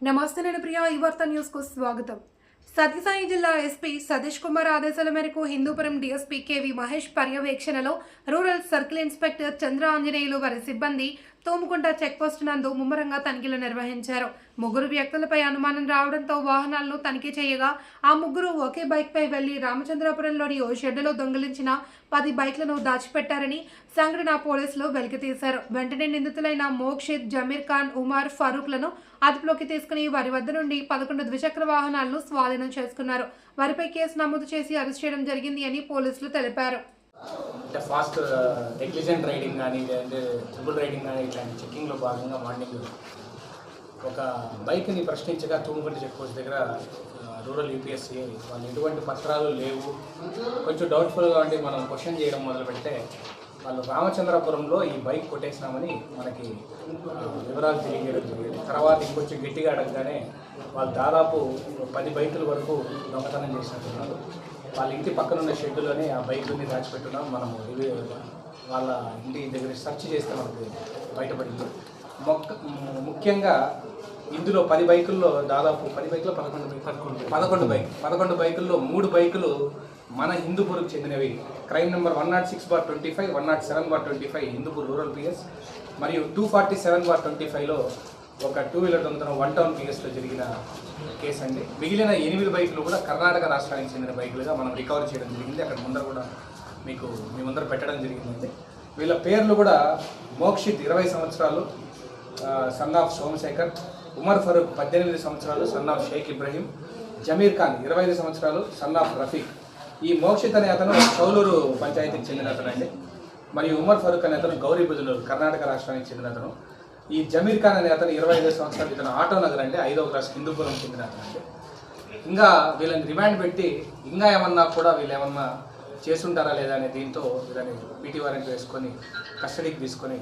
నమస్తే నేను ప్రియా ఈ వార్త న్యూస్కు స్వాగతం. సత్యసాయి జిల్లా ఎస్పీ సతీష్ కుమార్ ఆదేశాల మేరకు హిందూపురం డీఎస్పీ కేవీ మహేష్ పర్యవేక్షణలో rural circle inspector Chandra Anjaneyulu వారి సిబ్బంది తోముకుంట చెక్పోస్ట్ నందు ముమ్మరంగా తనిఖీలు నిర్వహించారు. ముగ్గురు వ్యక్తులపై అనుమానం రావడంతో వాహనాలను తనిఖీ చేయగా ఆ ముగ్గురు ఒకే బైక్పై వెళ్ళి రామచంద్రపురంలోని ఓ షెడ్డులో దొంగిలించిన పది బైక్లను దాచిపెట్టారని సంఘటన పోలీసులు వెలికితీశారు. వెంటనే నిందితులైన మోక్షిత్ జమీర్ ఖాన్ ఉమార్ ఫరూక్లను అదుపులోకి తీసుకుని వారి వద్ద నుండి పదకొండు ద్విచక్ర వాహనాలను స్వాధీనం చేసుకున్నారు. వారిపై కేసు నమోదు చేసి అరెస్ట్ చేయడం జరిగింది అని పోలీసులు తెలిపారు. అంటే ఫాస్ట్ నెగ్లిజెంట్ రైడింగ్ కానీ లేదంటే ట్రిపుల్ రైడింగ్ కానీ ఇట్లాంటి చెక్కింగ్లో భాగంగా మార్నింగ్ ఒక బైక్ని ప్రశ్నించగా తూముకుంట చెక్ పోస్ట్ దగ్గర uh, రూరల్ యూపీఎస్సీ వాళ్ళు ఎటువంటి పత్రాలు లేవు. కొంచెం డౌట్ఫుల్గా ఉండి మనం క్వశ్చన్ చేయడం మొదలు పెడితే వాళ్ళు రామచంద్రపురంలో ఈ బైక్ కొట్టేసినామని మనకి uh, వివరాలు తెలియజేయడం జరిగింది. తర్వాత ఇంకొంచెం గట్టిగా అడగగానే వాళ్ళు దాదాపు పది బైకుల వరకు దొంగతనం చేసినట్టున్నారు. వాళ్ళ ఇంటి పక్కన ఉన్న షెడ్డులోనే ఆ బైకుని దాచిపెట్టున్నాం. మనము వాళ్ళ ఇంటి దగ్గర సెర్చ్ చేస్తే మనకు బయటపడింది. మొక్క ముఖ్యంగా ఇందులో పది బైకుల్లో దాదాపు పది బైకులు పదకొండు బైకులు పదకొండు. బైక్ పదకొండు బైకుల్లో మూడు బైకులు మన హిందూపూర్కి చెందినవి. Crime number one not six bar twenty five one not seven bar twenty five Hindupur rural PS మరియు two forty seven bar twenty ఫైవ్లో ఒక టూ వీలర్ దొంగతనం వన్ టౌన్ పిఎస్లో జరిగిన కేసు అండి. మిగిలిన ఎనిమిది బైకులు కూడా కర్ణాటక రాష్ట్రానికి చెందిన బైకులుగా మనం రికవర్ చేయడం జరిగింది. అక్కడ ముందర కూడా మీకు మీ ముందర పెట్టడం జరిగిందండి. వీళ్ళ పేర్లు కూడా మోక్షిత్ ఇరవై సంవత్సరాలు సన్ ఆఫ్ సోమశేఖర్ ఉమర్ ఫరూక్ పద్దెనిమిది సంవత్సరాలు సన్ ఆఫ్ షేక్ ఇబ్రహీం జమీర్ ఖాన్ ఇరవై ఐదు సంవత్సరాలు సన్ ఆఫ్ రఫీక్. ఈ మోక్షిత్ అనే అతను చౌలూరు పంచాయతీకి చెందిన అతను అండి మరియు ఉమర్ ఫరూక్ అనే అతను గౌరీ కర్ణాటక రాష్ట్రానికి చెందిన అతను. ఈ జమీర్ ఖాన్ అనే అతను ఇరవై ఐదు సంవత్సరాలు ఇతను ఆటో నగర్ అంటే ఐదో క్లాస్ హిందూపురం చెందిన అతను అండి ఇంకా వీళ్ళని రిమాండ్ పెట్టి ఇంకా ఏమన్నా కూడా వీళ్ళు ఏమన్నా చేసుంటారా లేదా అనే దీంతో వీళ్ళని పీటీ వారెంట్ వేసుకొని కస్టడీకి తీసుకొని